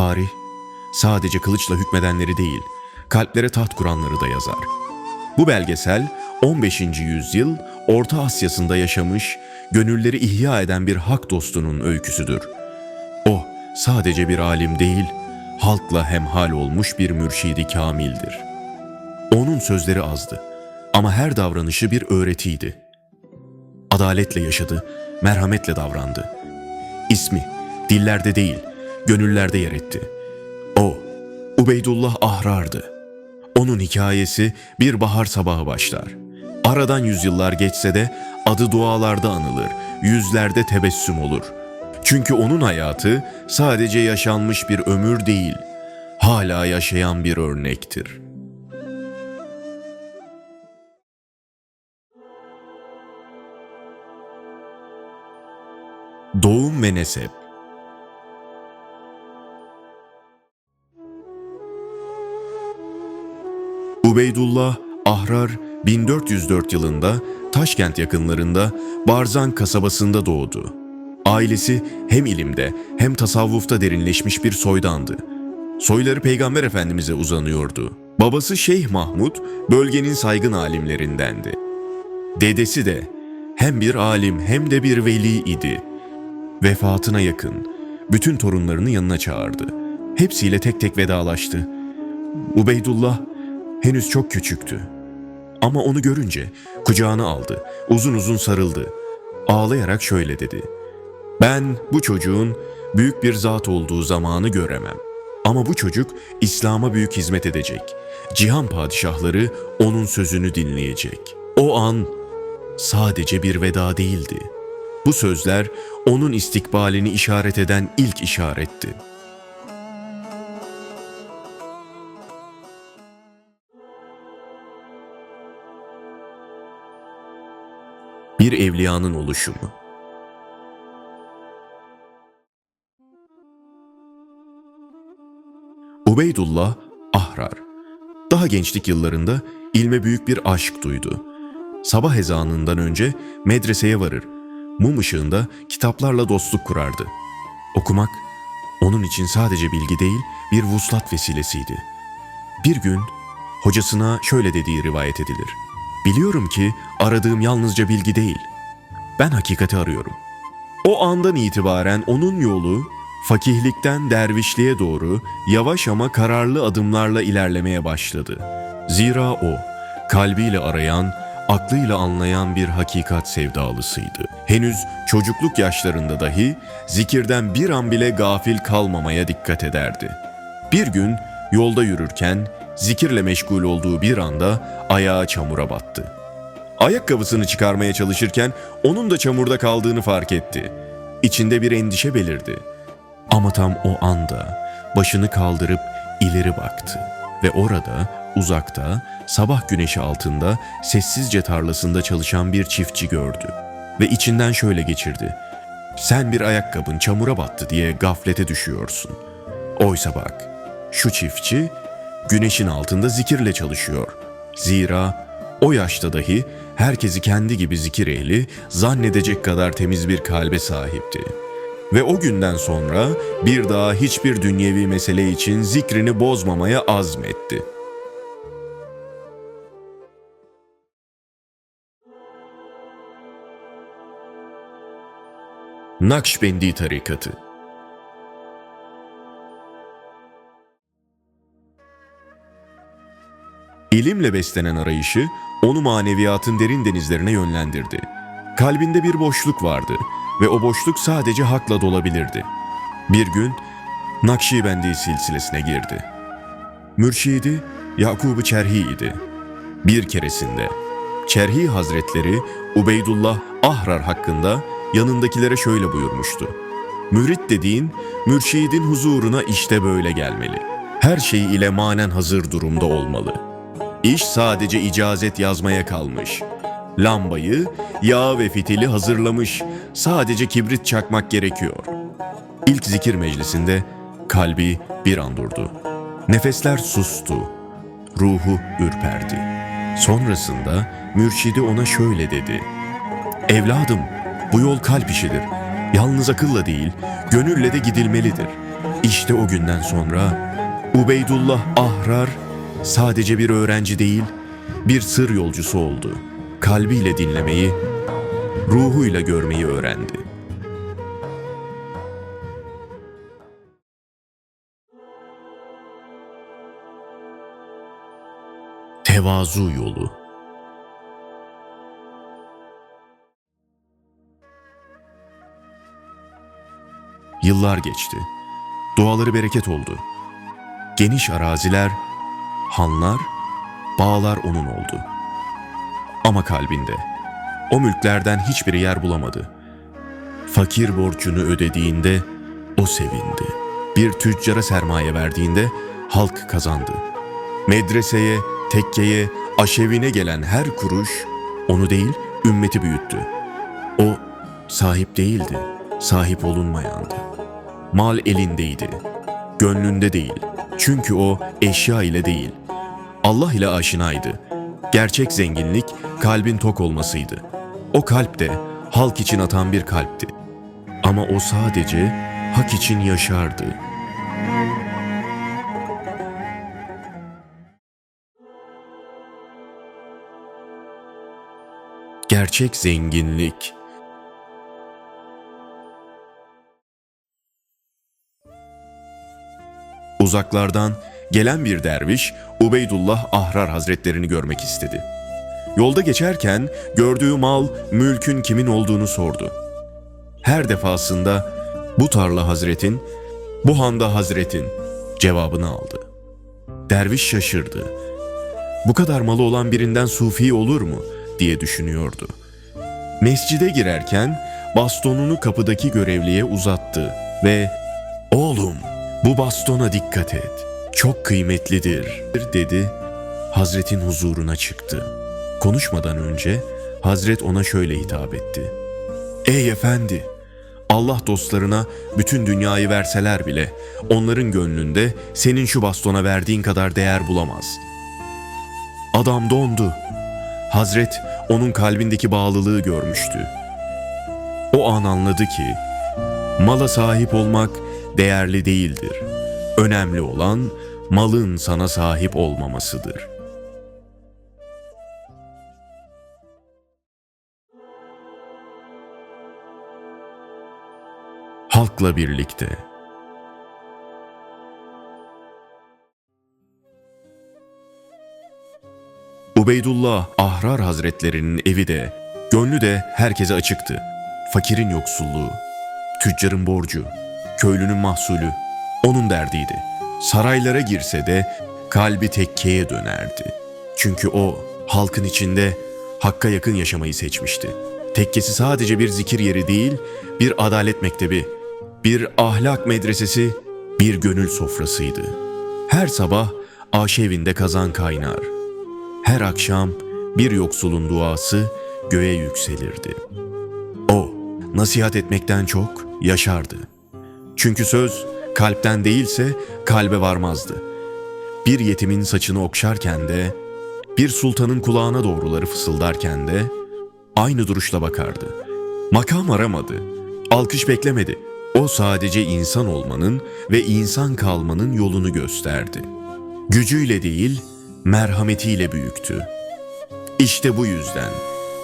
Tarih sadece kılıçla hükmedenleri değil, kalplere taht kuranları da yazar. Bu belgesel 15. yüzyıl Orta Asya'sında yaşamış, gönülleri ihya eden bir hak dostunun öyküsüdür. O sadece bir alim değil, halkla hemhal olmuş bir mürşidi kamildir. Onun sözleri azdı ama her davranışı bir öğretiydi. Adaletle yaşadı, merhametle davrandı. İsmi dillerde değil, gönüllerde yer etti. O, Ubeydullah Ahrar'dı. Onun hikayesi bir bahar sabahı başlar. Aradan yüzyıllar geçse de adı dualarda anılır, yüzlerde tebessüm olur. Çünkü onun hayatı sadece yaşanmış bir ömür değil, hala yaşayan bir örnektir. Doğum ve Nesep Ubeydullah Ahrar 1404 yılında Taşkent yakınlarında Barzan kasabasında doğdu. Ailesi hem ilimde hem tasavvufta derinleşmiş bir soydandı. Soyları Peygamber Efendimiz'e uzanıyordu. Babası Şeyh Mahmud bölgenin saygın alimlerindendi. Dedesi de hem bir alim hem de bir veli idi. Vefatına yakın bütün torunlarını yanına çağırdı. Hepsiyle tek tek vedalaştı. Ubeydullah henüz çok küçüktü. Ama onu görünce kucağına aldı, uzun uzun sarıldı. Ağlayarak şöyle dedi. Ben bu çocuğun büyük bir zat olduğu zamanı göremem. Ama bu çocuk İslam'a büyük hizmet edecek. Cihan padişahları onun sözünü dinleyecek. O an sadece bir veda değildi. Bu sözler onun istikbalini işaret eden ilk işaretti. Bir evliyanın oluşumu. Ubeydullah Ahrar daha gençlik yıllarında ilme büyük bir aşk duydu. Sabah ezanından önce medreseye varır. Mum ışığında kitaplarla dostluk kurardı. Okumak onun için sadece bilgi değil bir vuslat vesilesiydi. Bir gün hocasına şöyle dediği rivayet edilir. Biliyorum ki aradığım yalnızca bilgi değil. Ben hakikati arıyorum. O andan itibaren onun yolu fakihlikten dervişliğe doğru yavaş ama kararlı adımlarla ilerlemeye başladı. Zira o kalbiyle arayan, aklıyla anlayan bir hakikat sevdalısıydı. Henüz çocukluk yaşlarında dahi zikirden bir an bile gafil kalmamaya dikkat ederdi. Bir gün yolda yürürken zikirle meşgul olduğu bir anda ayağı çamura battı. Ayakkabısını çıkarmaya çalışırken onun da çamurda kaldığını fark etti. İçinde bir endişe belirdi. Ama tam o anda başını kaldırıp ileri baktı ve orada uzakta sabah güneşi altında sessizce tarlasında çalışan bir çiftçi gördü ve içinden şöyle geçirdi. Sen bir ayakkabın çamura battı diye gaflete düşüyorsun. Oysa bak şu çiftçi güneşin altında zikirle çalışıyor. Zira o yaşta dahi herkesi kendi gibi zikir ehli zannedecek kadar temiz bir kalbe sahipti. Ve o günden sonra bir daha hiçbir dünyevi mesele için zikrini bozmamaya azmetti. Nakşbendi Tarikatı İlimle beslenen arayışı onu maneviyatın derin denizlerine yönlendirdi. Kalbinde bir boşluk vardı ve o boşluk sadece hakla dolabilirdi. Bir gün Nakşibendi silsilesine girdi. Mürşidi Yakub-ı Çerhi idi. Bir keresinde Çerhi Hazretleri Ubeydullah Ahrar hakkında yanındakilere şöyle buyurmuştu. Mürit dediğin mürşidin huzuruna işte böyle gelmeli. Her şey ile manen hazır durumda olmalı. İş sadece icazet yazmaya kalmış. Lambayı, yağ ve fitili hazırlamış. Sadece kibrit çakmak gerekiyor. İlk zikir meclisinde kalbi bir an durdu. Nefesler sustu. Ruhu ürperdi. Sonrasında mürşidi ona şöyle dedi. Evladım, bu yol kalp işidir. Yalnız akılla değil, gönülle de gidilmelidir. İşte o günden sonra Ubeydullah Ahrar sadece bir öğrenci değil, bir sır yolcusu oldu. Kalbiyle dinlemeyi, ruhuyla görmeyi öğrendi. Tevazu yolu Yıllar geçti. Duaları bereket oldu. Geniş araziler, hanlar, bağlar onun oldu. Ama kalbinde o mülklerden hiçbir yer bulamadı. Fakir borcunu ödediğinde o sevindi. Bir tüccara sermaye verdiğinde halk kazandı. Medreseye, tekkeye, aşevine gelen her kuruş onu değil ümmeti büyüttü. O sahip değildi, sahip olunmayandı. Mal elindeydi, gönlünde değil. Çünkü o eşya ile değil, Allah ile aşinaydı. Gerçek zenginlik kalbin tok olmasıydı. O kalp de halk için atan bir kalpti. Ama o sadece hak için yaşardı. Gerçek zenginlik Uzaklardan gelen bir derviş Ubeydullah Ahrar Hazretlerini görmek istedi. Yolda geçerken gördüğü mal, mülkün kimin olduğunu sordu. Her defasında bu tarla Hazretin, bu handa Hazretin cevabını aldı. Derviş şaşırdı. Bu kadar malı olan birinden sufi olur mu diye düşünüyordu. Mescide girerken bastonunu kapıdaki görevliye uzattı ve "Oğlum, bu bastona dikkat et. Çok kıymetlidir." dedi. Hazretin huzuruna çıktı. Konuşmadan önce Hazret ona şöyle hitap etti. Ey efendi! Allah dostlarına bütün dünyayı verseler bile onların gönlünde senin şu bastona verdiğin kadar değer bulamaz. Adam dondu. Hazret onun kalbindeki bağlılığı görmüştü. O an anladı ki mala sahip olmak değerli değildir. Önemli olan malın sana sahip olmamasıdır. Halkla birlikte Ubeydullah Ahrar Hazretlerinin evi de, gönlü de herkese açıktı. Fakirin yoksulluğu, tüccarın borcu, köylünün mahsulü onun derdiydi. Saraylara girse de kalbi tekkeye dönerdi. Çünkü o halkın içinde hakka yakın yaşamayı seçmişti. Tekkesi sadece bir zikir yeri değil, bir adalet mektebi, bir ahlak medresesi, bir gönül sofrasıydı. Her sabah aşevinde kazan kaynar. Her akşam bir yoksulun duası göğe yükselirdi. O nasihat etmekten çok yaşardı. Çünkü söz kalpten değilse kalbe varmazdı. Bir yetimin saçını okşarken de, bir sultanın kulağına doğruları fısıldarken de aynı duruşla bakardı. Makam aramadı, alkış beklemedi. O sadece insan olmanın ve insan kalmanın yolunu gösterdi. Gücüyle değil, merhametiyle büyüktü. İşte bu yüzden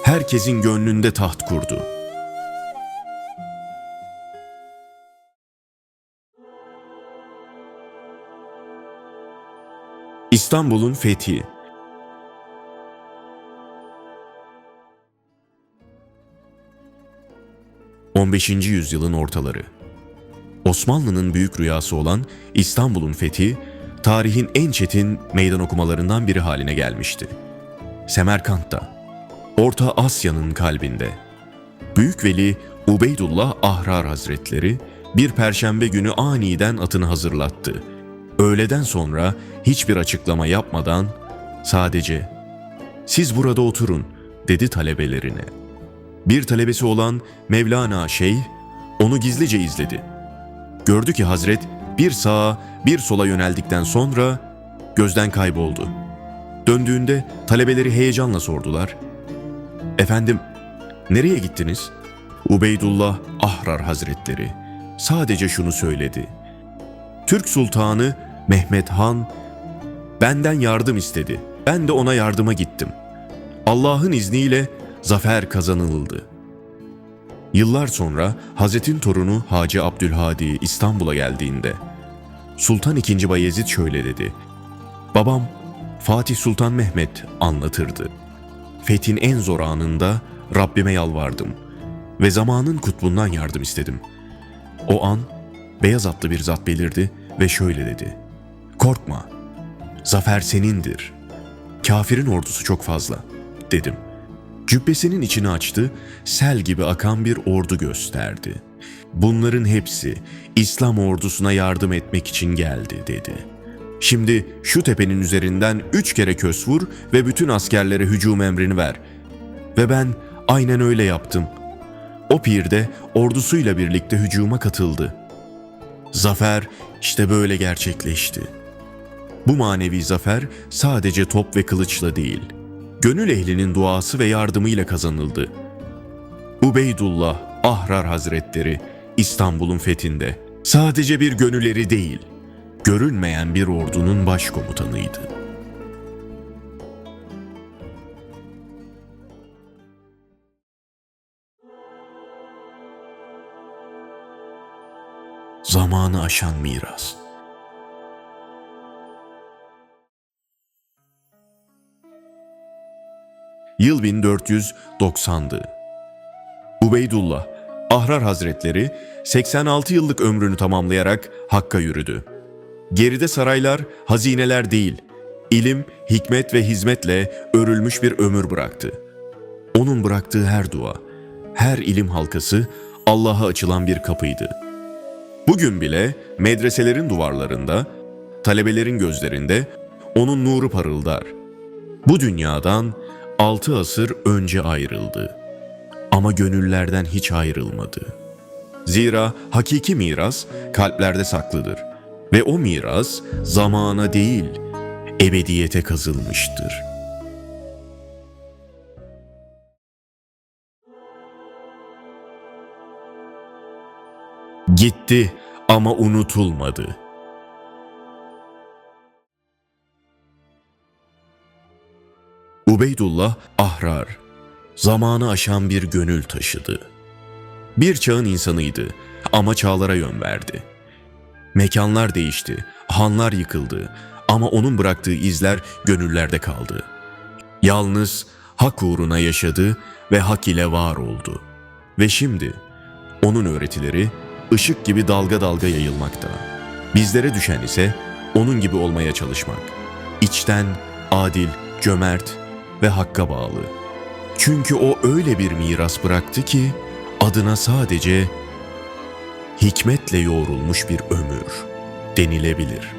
herkesin gönlünde taht kurdu. İstanbul'un fethi ...15. yüzyılın ortaları. Osmanlı'nın büyük rüyası olan İstanbul'un fethi... ...tarihin en çetin meydan okumalarından biri haline gelmişti. Semerkant'ta, Orta Asya'nın kalbinde. Büyük Veli Ubeydullah Ahrar Hazretleri... ...bir perşembe günü aniden atını hazırlattı Öğleden sonra hiçbir açıklama yapmadan sadece "Siz burada oturun." dedi talebelerine. Bir talebesi olan Mevlana Şeyh onu gizlice izledi. Gördü ki Hazret bir sağa bir sola yöneldikten sonra gözden kayboldu. Döndüğünde talebeleri heyecanla sordular. Efendim, nereye gittiniz? Ubeydullah Ahrar Hazretleri sadece şunu söyledi. Türk Sultanı Mehmet Han benden yardım istedi. Ben de ona yardıma gittim. Allah'ın izniyle zafer kazanıldı. Yıllar sonra Hazretin torunu Hacı Abdülhadi İstanbul'a geldiğinde Sultan II. Bayezid şöyle dedi. Babam Fatih Sultan Mehmet anlatırdı. Fethin en zor anında Rabbime yalvardım ve zamanın kutbundan yardım istedim. O an beyaz atlı bir zat belirdi ve şöyle dedi. Korkma, zafer senindir. Kafirin ordusu çok fazla, dedim. Cübbesinin içini açtı, sel gibi akan bir ordu gösterdi. Bunların hepsi İslam ordusuna yardım etmek için geldi, dedi. Şimdi şu tepenin üzerinden üç kere kös vur ve bütün askerlere hücum emrini ver. Ve ben aynen öyle yaptım. O pir de ordusuyla birlikte hücuma katıldı. Zafer işte böyle gerçekleşti. Bu manevi zafer sadece top ve kılıçla değil, gönül ehlinin duası ve yardımıyla kazanıldı. Ubeydullah Ahrar Hazretleri İstanbul'un fethinde sadece bir gönülleri değil, görünmeyen bir ordunun başkomutanıydı. Zamanı aşan miras. Yıl 1490'dı. Ubeydullah, Ahrar Hazretleri 86 yıllık ömrünü tamamlayarak Hakk'a yürüdü. Geride saraylar, hazineler değil, ilim, hikmet ve hizmetle örülmüş bir ömür bıraktı. Onun bıraktığı her dua, her ilim halkası Allah'a açılan bir kapıydı. Bugün bile medreselerin duvarlarında, talebelerin gözlerinde onun nuru parıldar. Bu dünyadan altı asır önce ayrıldı. Ama gönüllerden hiç ayrılmadı. Zira hakiki miras kalplerde saklıdır ve o miras zamana değil, ebediyete kazılmıştır. Gitti ama unutulmadı. Ubeydullah Ahrar, zamanı aşan bir gönül taşıdı. Bir çağın insanıydı ama çağlara yön verdi. Mekanlar değişti, hanlar yıkıldı ama onun bıraktığı izler gönüllerde kaldı. Yalnız hak uğruna yaşadı ve hak ile var oldu. Ve şimdi onun öğretileri ışık gibi dalga dalga yayılmakta. Bizlere düşen ise onun gibi olmaya çalışmak. İçten, adil, cömert ve hakka bağlı. Çünkü o öyle bir miras bıraktı ki adına sadece hikmetle yoğrulmuş bir ömür denilebilir.''